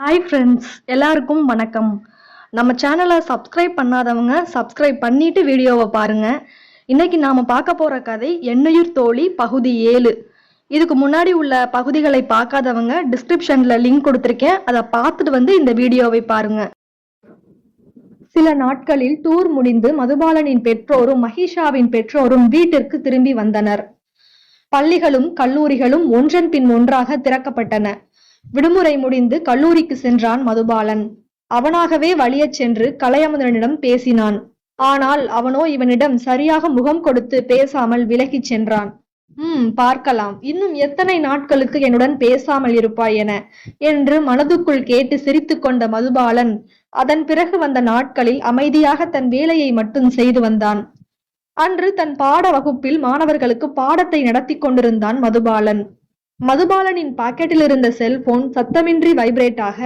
Hi friends எல்லாருக்கும் வணக்கம். நம்ம சேனலை சப்ஸ்கிரைப் பண்ணாதவங்க சப்ஸ்கிரைப் பண்ணிட்டு வீடியோவை பாருங்க. இன்னைக்கு நாம் பார்க்க போகிற கதை எண்ணுயிர் தோழி பகுதி ஏழு. இதுக்கு முன்னாடி உள்ள பகுதிகளை பார்க்காதவங்க டிஸ்கிரிப்ஷனில் லிங்க் கொடுத்துருக்கேன். அதை பார்த்துட்டு வந்து இந்த வீடியோவை பாருங்க. சில நாட்களில் டூர் முடிந்து மதுபாலனின் பெற்றோரும் மகிஷாவின் பெற்றோரும் வீட்டிற்கு திரும்பி வந்தனர். பள்ளிகளும் கல்லூரிகளும் ஒன்றன் பின் ஒன்றாக திறக்கப்பட்டன. விடுமுறை முடிந்து கல்லூரிக்கு சென்றான் மதுபாலன். அவனாகவே வழியச் சென்று கலையமுதனிடம் பேசினான். ஆனால் அவனோ இவனிடம் சரியாக முகம் கொடுத்து பேசாமல் விலகிச் சென்றான். ம் பார்க்கலாம். இன்னும் எத்தனை நாட்களுக்கு என்னுடன் பேசாமல் இருப்பாய் என? என்று மனதுக்குள் கேட்டு சிரித்து கொண்ட மதுபாலன் அதன் பிறகு வந்த நாட்களில் அமைதியாக தன் வேலையை மட்டும் செய்து வந்தான். அன்று தன் பாட வகுப்பில் மாணவர்களுக்கு பாடத்தை நடத்தி கொண்டிருந்தான் மதுபாலன். மதுபாலனின் பாக்கெட்டில் இருந்த செல்போன் சத்தமின்றி வைப்ரேட் ஆக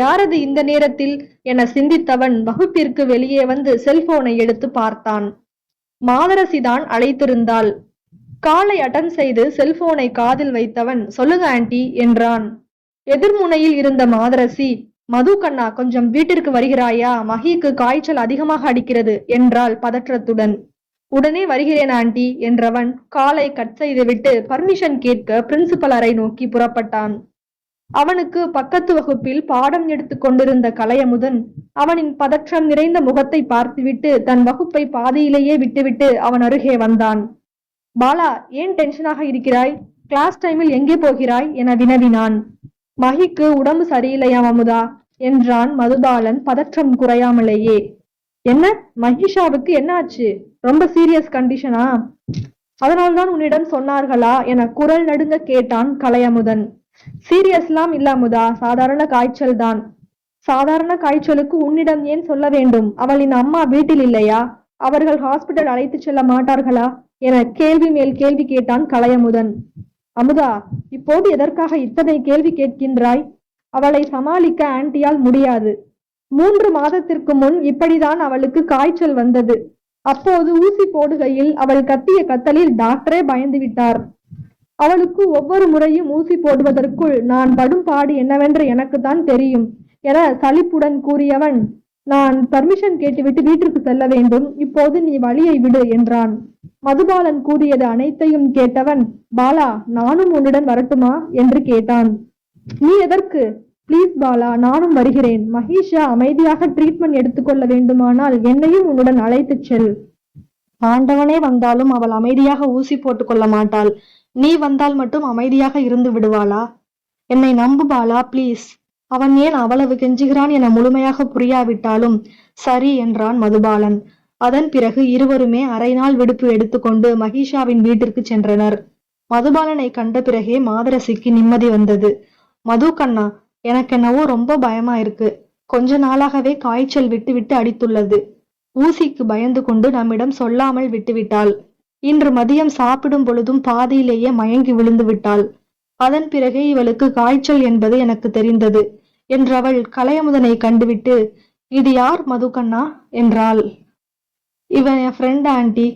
யாரது இந்த நேரத்தில்? என சிந்தித்தவன் வகுப்பிற்கு வெளியே வந்து செல்போனை எடுத்து பார்த்தான். மாதரசிதான் அழைத்திருந்தாள். காலை அட்டன் செய்து செல்போனை காதில் வைத்தவன் சொல்லுங்க ஆண்டி என்றான். எதிர்முனையில் இருந்த மாதரசி மது கண்ணா கொஞ்சம் வீட்டிற்கு வருகிறாயா? மகிக்கு காய்ச்சல் அதிகமாக அடிக்கிறது என்றாள் பதற்றத்துடன். உடனே வருகிறேன் ஆண்டி என்றவன் காலை கட் செய்துவிட்டு பர்மிஷன் கேட்க பிரின்சிபல் அறை நோக்கி புறப்பட்டான். அவனுக்கு பக்கத்து வகுப்பில் பாடம் எடுத்துக் கொண்டிருந்த கலையமுதன் அவனின் பதற்றம் நிறைந்த முகத்தை பார்த்துவிட்டு தன் வகுப்பை பாதியிலேயே விட்டுவிட்டு அவன் அருகே வந்தான். பாலா ஏன் டென்ஷனாக இருக்கிறாய்? கிளாஸ் டைமில் எங்கே போகிறாய்? என வினவினான். மகிக்கு உடம்பு சரியில்லையாம் அமுதா என்றான் மதுபாலன் பதற்றம் குறையாமலேயே. என்ன? மகிஷாவுக்கு என்னாச்சு? ரொம்ப சீரியஸ் கண்டிஷனா அதனால்தான் உன்னிடம் சொன்னார்களா? என குரல் நடுங்க கேட்டான் கலையமுதன். சீரியஸ்லாம் இல்ல அமுதா சாதாரண காய்ச்சல் தான். சாதாரண காய்ச்சலுக்கு உன்னிடம் ஏன் சொல்ல வேண்டும்? அவளின் அம்மா வீட்டில் இல்லையா? அவர்கள் ஹாஸ்பிட்டல் அழைத்து செல்ல மாட்டார்களா? என கேள்வி மேல் கேள்வி கேட்டான் கலையமுதன். அமுதா இப்போது எதற்காக இத்தனை கேள்வி கேட்கின்றாய்? அவளை சமாளிக்க ஆன்டியால் முடியாது. மூன்று மாதத்திற்கு முன் இப்படிதான் அவளுக்கு காய்ச்சல் வந்தது. அப்போது ஊசி போடுகையில் அவள் கத்திய கத்தலில் டாக்டரே பயந்து விட்டார். அவளுக்கு ஒவ்வொரு முறையும் ஊசி போடுவதற்குள் நான் படும் பாடு என்னவென்று எனக்கு தான் தெரியும் என சலிப்புடன் கூறியவன் நான் பர்மிஷன் கேட்டுவிட்டு வீட்டிற்கு செல்ல வேண்டும் இப்போது நீ வழியை விடு என்றான். மதுபாலன் கூறியது அனைத்தையும் கேட்டவன் பாலா நானும் உன்னுடன் வரட்டுமா? என்று கேட்டான். நீ எதற்கு? ப்ளீஸ் பாலா நானும் வருகிறேன். மகேஷா அமைதியாக ட்ரீட்மெண்ட் எடுத்துக்கொள்ள வேண்டுமானால் என்னையும் உன்னுடன் அழைத்துச் செல். ஆண்டவனே வந்தாலும் அவள் அமைதியாக ஊசி போட்டுக்கொள்ள மாட்டாள். நீ வந்தால் மட்டும் அமைதியாக இருந்து விடுவாளா? என்னை நம்பு பாலா ப்ளீஸ் அவன் ஏன் அவ்வளவு கெஞ்சுகிறான் என முழுமையாக புரியாவிட்டாலும் சரி என்றான் மதுபாலன். அதன் பிறகு இருவருமே அரை நாள் விடுப்பு எடுத்துக்கொண்டு மகிஷாவின் வீட்டிற்கு சென்றனர். மதுபாலனை கண்ட பிறகே மாதரசிக்கு நிம்மதி வந்தது. மது கண்ணா எனக்கு என்னவோ ரொம்ப பயமா இருக்கு. கொஞ்ச நாளாகவே காய்ச்சல் விட்டு விட்டு அடித்துள்ளது. ஊசிக்கு பயந்து கொண்டு நம்மிடம் சொல்லாமல் விட்டுவிட்டாள். இன்று மதியம் சாப்பிடும் பொழுதும் பாதியிலேயே மயங்கி விழுந்து விட்டாள். அதன் பிறகே இவளுக்கு காய்ச்சல் என்பது எனக்கு தெரிந்தது என்றவள் கலையமுதனை கண்டுவிட்டு இது யார் மதுக்கண்ணா என்றாள். இவன் என் ஃப்ரெண்ட் ஆண்டி.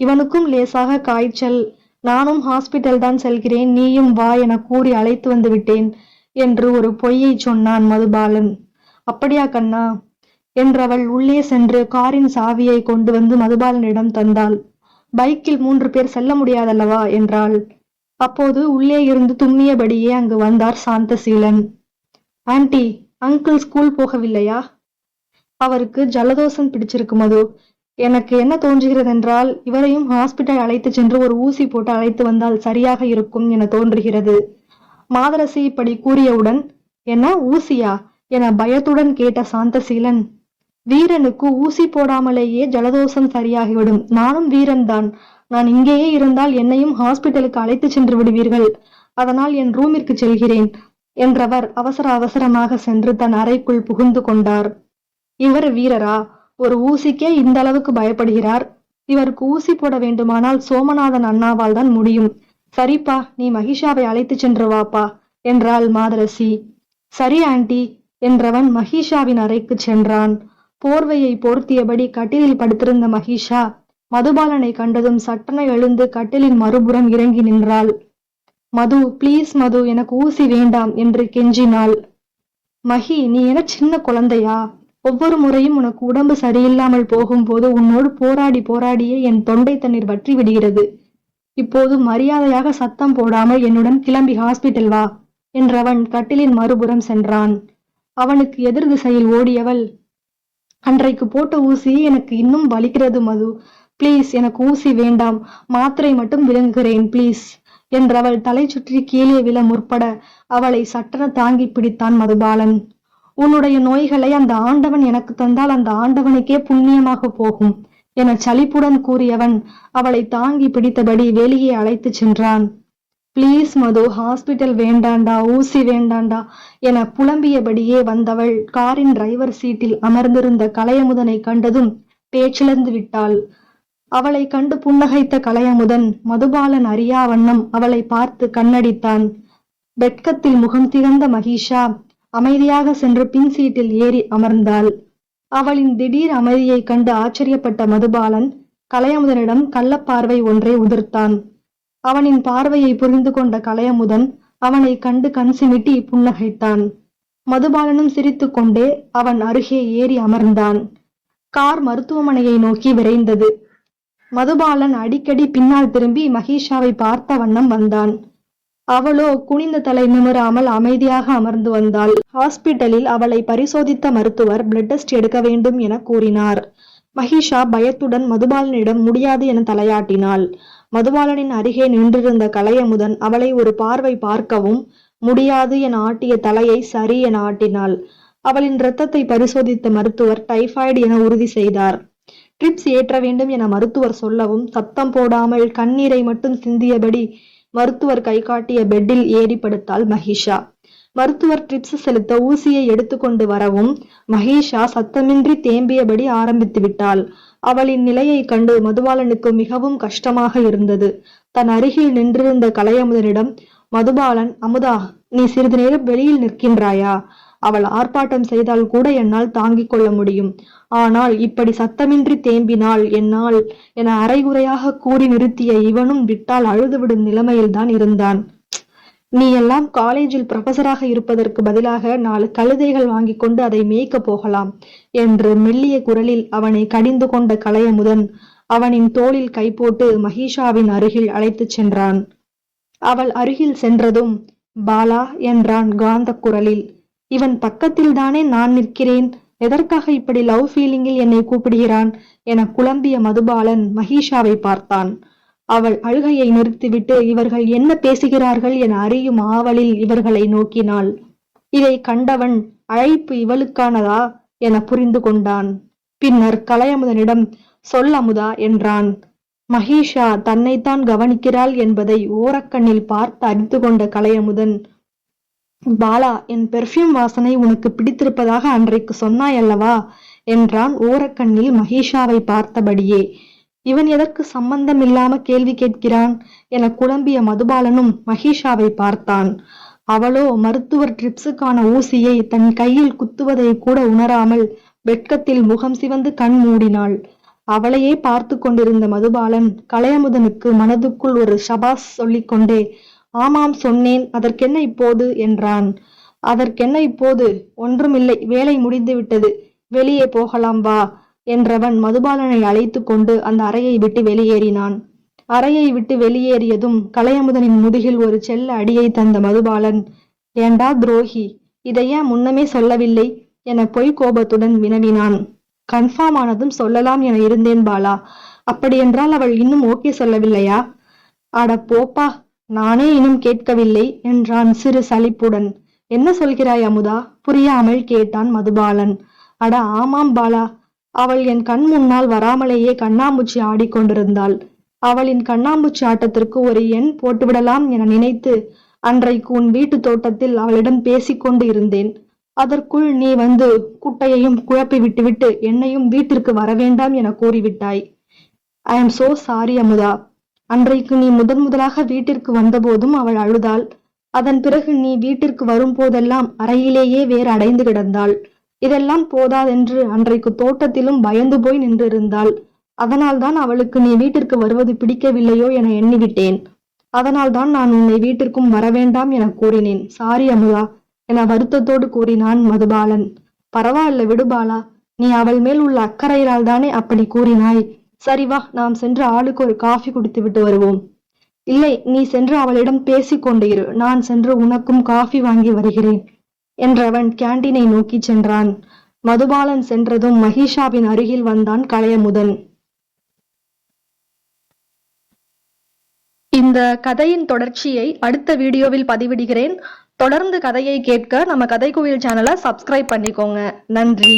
இவனுக்கும் லேசாக காய்ச்சல். நானும் ஹாஸ்பிட்டல் தான் செல்கிறேன். நீயும் வா என கூறி அழைத்து வந்து விட்டேன். என்று ஒரு பொய்யை சொன்னான் மதுபாலன். அப்படியா கண்ணா என்றவள் உள்ளே சென்று காரின் சாவியை கொண்டு வந்து மதுபாலனிடம் தந்தாள். பைக்கில் மூன்று பேர் செல்ல முடியாதல்லவா? என்றாள். அப்போது உள்ளே இருந்து தும்மியபடியே அங்கு வந்தார் சாந்தசீலன். ஆன்ட்டி அங்கிள் ஸ்கூல் போகவில்லையா? அவருக்கு ஜலதோஷம் பிடிச்சிருக்கு மது. எனக்கு என்ன தோன்றுகிறது என்றால் இவரையும் ஹாஸ்பிட்டல் அழைத்து சென்று ஒரு ஊசி போட்டு அழைத்து வந்தால் சரியாக இருக்கும் என தோன்றுகிறது. மாதரசி இப்படி கூறியவுடன் என்ன ஊசியா என பயத்துடன் கேட்ட சாந்தசீலன். வீரனுக்கு ஊசி போடாமலேயே ஜலதோஷம் சரியாகிவிடும். நானும் வீரன்தான் நான் இங்கேயே இருந்தால் என்னையும் ஹாஸ்பிட்டலுக்கு அழைத்து சென்று விடுவீர்கள். அதனால் என் ரூமிற்கு செல்கிறேன் என்றவர் அவசர அவசரமாக சென்று தன் அறைக்குள் புகுந்து கொண்டார். இவர் வீரரா? ஒரு ஊசிக்கே இந்த அளவுக்கு பயப்படுகிறார். இவருக்கு ஊசி போட வேண்டுமானால் சோமநாதன் அண்ணாவால் தான் முடியும். சரிப்பா நீ மகிஷாவை அழைத்து சென்று வாப்பா என்றாள் மாதரசி. சரி ஆண்டி என்றவன் மகிஷாவின் அறைக்கு சென்றான். போர்வையை போர்த்தியபடி கட்டிலில் படுத்திருந்த மகிஷா மதுபாலனை கண்டதும் சட்டனை எழுந்து கட்டிலின் மறுபுறம் இறங்கி நின்றாள். மது ப்ளீஸ் மது எனக்கு ஊசி வேண்டாம் என்று கெஞ்சினாள். மகி நீ என சின்ன குழந்தையா? ஒவ்வொரு முறையும் உனக்கு உடம்பு சரியில்லாமல் போகும்போது உன்னோடு போராடி போராடியே என் தொண்டை தண்ணீர் வற்றி விடுகிறது. இப்போது மரியாதையாக சத்தம் போடாமல் என்னுடன் கிளம்பி ஹாஸ்பிட்டல் வா என்றவன் கட்டிலின் மறுபுறம் சென்றான். அவனுக்கு எதிர் திசையில் ஓடியவள் அன்றைக்கு போட்ட ஊசி எனக்கு இன்னும் வலிக்கிறது மது. ப்ளீஸ் எனக்கு ஊசி வேண்டாம். மாத்திரை மட்டும் விழுங்குகிறேன் ப்ளீஸ் என்றவள் தலை சுற்றி கீழே விழ முற்பட அவளை சட்டென தாங்கி பிடித்தான் மதுபாலன். உன்னுடைய நோய்களை அந்த ஆண்டவன் எனக்கு தந்தால் அந்த ஆண்டவனுக்கே புண்ணியமாக போகும். என சலிப்புடன் கூறியவன் அவளை தாங்கி பிடித்தபடி வெளியே அழைத்துச் சென்றான். ப்ளீஸ் மது ஹாஸ்பிட்டல் வேண்டாண்டா ஊசி வேண்டாண்டா என புலம்பியபடியே வந்தவள் காரின் டிரைவர் சீட்டில் அமர்ந்திருந்த கலையமுதனை கண்டதும் பேச்சிழந்து விட்டாள். அவளை கண்டு புன்னகைத்த கலையமுதன் மதுபாலன் அறியா வண்ணம் அவளை பார்த்து கண்ணடித்தான். வெட்கத்தில் முகம் திறந்த மகிஷா அமைதியாக சென்று பின் சீட்டில் ஏறி அமர்ந்தாள். அவளின் திடீர் அமைதியைக் கண்டு ஆச்சரியப்பட்ட மதுபாலன் கலையமுதனிடம் கள்ளப்பார்வை ஒன்றை உதிர்த்தான். அவனின் பார்வையை புரிந்து கொண்ட கலையமுதன் அவனை கண்டு கண் சிமிட்டி புன்னகைத்தான். மதுபாலனும் சிரித்து கொண்டே அவன் அருகே ஏறி அமர்ந்தான். கார் மருத்துவமனையை நோக்கி விரைந்தது. மதுபாலன் அடிக்கடி பின்னால் திரும்பி மகிஷாவை பார்த்த வண்ணம் வந்தான். அவளோ குனிந்த தலை நிமிராமல் அமைதியாக அமர்ந்து வந்தாள். ஹாஸ்பிட்டலில் அவளை பரிசோதித்த மருத்துவர் பிளட் டெஸ்ட் எடுக்க வேண்டும் என கூறினார். மகிஷா பயத்துடன் மதுபாலனிடம் முடியாது என தலையாட்டினாள். மதுபாலனின் அருகே நின்றிருந்த கலையமுதன் அவளை ஒரு பார்வை பார்க்கவும் முடியாது என ஆட்டிய தலையை சரி என ஆட்டினாள். அவளின் இரத்தத்தை பரிசோதித்த மருத்துவர் டைபாய்டு என உறுதி செய்தார். ட்ரிப்ஸ் ஏற்ற வேண்டும் என மருத்துவர் சொல்லவும் சத்தம் போடாமல் கண்ணீரை மட்டும் சிந்தியபடி மருத்துவர் கை காட்டிய பெட்டில் ஏறி படுத்தாள் மகிஷா. மருத்துவர் ட்ரிப்ஸ் செலுத்த ஊசியை எடுத்துக்கொண்டு வரவும் மகேஷா சத்தமின்றி தேம்பியபடி ஆரம்பித்து விட்டாள். அவளின் நிலையை கண்டு மதுபாலனுக்கு மிகவும் கஷ்டமாக இருந்தது. தன் அருகில் நின்றிருந்த கலையமுதனிடம் மதுபாலன் அமுதா நீ சிறிது நேரம் வெளியில் நிற்கின்றாயா? அவள் ஆர்ப்பாட்டம் செய்தால் கூட என்னால் தாங்கிக் கொள்ள முடியும். ஆனால் இப்படி சத்தமின்றி தேம்பினாள் என்னால் என அரைகுறையாக கூறி நிறுத்திய இவனும் விட்டால் அழுதுவிடும் நிலைமையில்தான் இருந்தான். நீ எல்லாம் காலேஜில் ப்ரொஃபஸராக இருப்பதற்கு பதிலாக நாலு கழுதைகள் வாங்கி கொண்டு அதை மேய்க்க போகலாம் என்று மெல்லிய குரலில் அவனை கடிந்து கொண்ட கலையமுதன் அவனின் தோளில் கை போட்டு மகிஷாவின் அருகில் அழைத்துச் சென்றான். அவள் அருகில் சென்றதும் பாலா என்றான் காந்த குரலில். இவன் பக்கத்தில் தானே நான் நிற்கிறேன்? எதற்காக இப்படி லவ் ஃபீலிங்கில் என்னை கூப்பிடுகிறான்? என குழம்பிய மதுபாலன் மகிஷாவை பார்த்தான். அவள் அழுகையை நிறுத்திவிட்டு இவர்கள் என்ன பேசுகிறார்கள் என அறியும் ஆவலில் இவர்களை நோக்கினாள். இதை கண்டவன் அழைப்பு இவளுக்கானதா? என புரிந்து கொண்டான். பின்னர் கலையமுதனிடம் சொல் அமுதா என்றான். மகேஷா தன்னைத்தான் கவனிக்கிறாள் என்பதை ஓரக்கண்ணில் பார்த்து அறிந்து கொண்ட கலையமுதன் பாலா என் பெர்ஃப்யூம் வாசனை உனக்கு பிடித்திருப்பதாக அன்றைக்கு சொன்னாய் அல்லவா? என்றான் ஓரக்கண்ணில் மகேஷாவை பார்த்தபடியே. இவன் எதற்கு சம்பந்தமில்லாம கேள்வி கேட்கிறான் என குழம்பிய மதுபாலனும் மகிஷாவை பார்த்தான். அவளோ மருத்துவர் ட்ரிப்ஸுக்கான ஊசியை தன் கையில் குத்துவதை கூட உணராமல் வெட்கத்தில் முகம் சிவந்து கண் மூடினாள். அவளையே பார்த்து கொண்டிருந்த மதுபாலன் கலையமுதனுக்கு மனதுக்குள் ஒரு ஷபாஸ் சொல்லிக்கொண்டே ஆமாம் சொன்னேன் அதற்கென்ன இப்போது? என்றான். அதற்கென்ன இப்போது? ஒன்றுமில்லை வேலை முடிந்து விட்டது வெளியே போகலாம் வா என்றவன் மதுபாலனை அழைத்து கொண்டு அந்த அறையை விட்டு வெளியேறினான். அறையை விட்டு வெளியேறியதும் கலையமுதனின் முதுகில் ஒரு செல்ல அடியை தந்த மதுபாலன் ஏண்டா துரோகி இதையே முன்னமே சொல்லவில்லை? என பொய் கோபத்துடன் வினவினான். கன்ஃபார்ம் ஆனதும் சொல்லலாம் என இருந்தேன் பாலா அப்படியென்றால் அவள் இன்னும் ஓகே சொல்லவில்லையா? அட போப்பா நானே இன்னும் கேட்கவில்லை என்றான் சிறு சலிப்புடன். என்ன சொல்கிறாய் அமுதா? புரியாமல் கேட்டான் மதுபாலன். அட ஆமாம் பாலா. அவள் என் கண் முன்னால் வராமலேயே கண்ணாமூச்சி ஆடிக்கொண்டிருந்தாள் அவளின் கண்ணாமூச்சி ஆட்டத்திற்கு ஒரு எண் போட்டுவிடலாம் என நினைத்து அன்றைக்கு உன் வீட்டு தோட்டத்தில் அவளிடம் பேசிக்கொண்டு இருந்தேன். அதற்குள் நீ வந்து குட்டையையும் குழப்பி விட்டுவிட்டு என்னையும் வீட்டிற்கு வரவேண்டாம் என கூறிவிட்டாய். I am so sorry Amutha. அன்றைக்கு நீ முதன் முதலாக வீட்டிற்கு வந்தபோதும் அவள் அழுதாள். அதன் பிறகு நீ வீட்டிற்கு வரும்போதெல்லாம் அறையிலேயே வேறு அடைந்து கிடந்தாள். இதெல்லாம் போதாதென்று அன்றைக்கு தோட்டத்திலும் பயந்து போய் நின்றிருந்தாள். அதனால்தான் அவளுக்கு நீ வீட்டிற்கு வருவது பிடிக்கவில்லையோ என எண்ணிவிட்டேன். அதனால்தான் நான் உன்னை வீட்டிற்கும் வரவேண்டாம் என கூறினேன். சாரி அமுதா என வருத்தத்தோடு கூறினான் மதுபாலன். பரவாயில்ல விடுபாலா நீ அவள் மேல் உள்ள அக்கறையினால் தானே அப்படி கூறினாய். சரி வா நாம் சென்று ஆளுக்கு ஒரு காஃபி குடித்து விட்டு வருவோம். இல்லை நீ சென்று அவளிடம் பேசிக்கொண்டு இரு. நான் சென்று உனக்கும் காஃபி வாங்கி வருகிறேன். என்றவன் கேண்டீனை நோக்கி சென்றான். மதுபாலன் சென்றதும் மகிஷாவின் அருகில் வந்தான் கலையமுதன். இந்த கதையின் தொடர்ச்சியை அடுத்த வீடியோவில் பதிவிடுகிறேன். தொடர்ந்து கதையை கேட்க நம்ம கதை கோயில் சேனலை சப்ஸ்கிரைப் பண்ணிக்கோங்க. நன்றி.